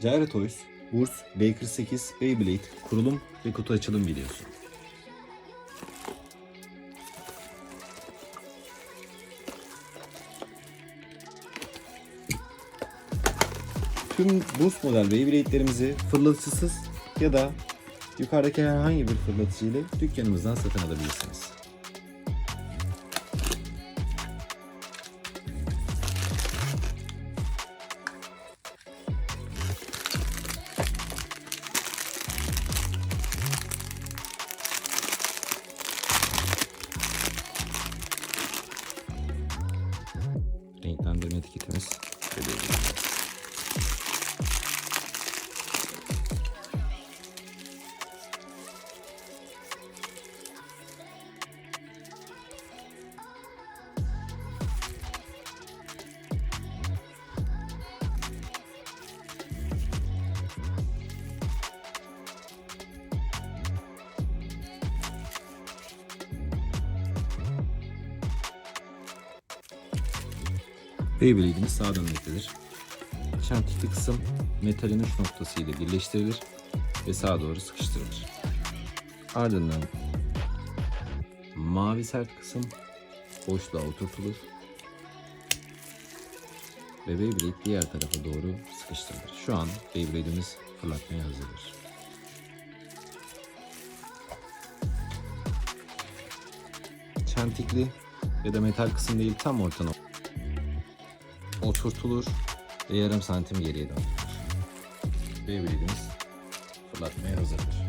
Gyro Toys, Burs, Baker 8, Beyblade, kurulum ve kutu açılım videosu. Tüm Burs model Beyblade'lerimizi fırlatıcısız ya da yukarıdaki herhangi bir fırlatıcı ile dükkanımızdan satın alabilirsiniz. Renklendirme etiketimiz şöyle Beyblade'imiz sağa dönmektedir. Çentikli kısım metalin uç noktası ile birleştirilir ve sağa doğru sıkıştırılır. Ardından mavi sert kısım boşluğa oturtulur ve Beyblade diğer tarafa doğru sıkıştırılır. Şu an Beyblade'imiz fırlatmaya hazırdır. Çentikli ya da metal kısım değil tam orta nokta oturtulur ve yarım santim geriye döndürülür. Beyblade'imiz fırlatmaya hazırdır.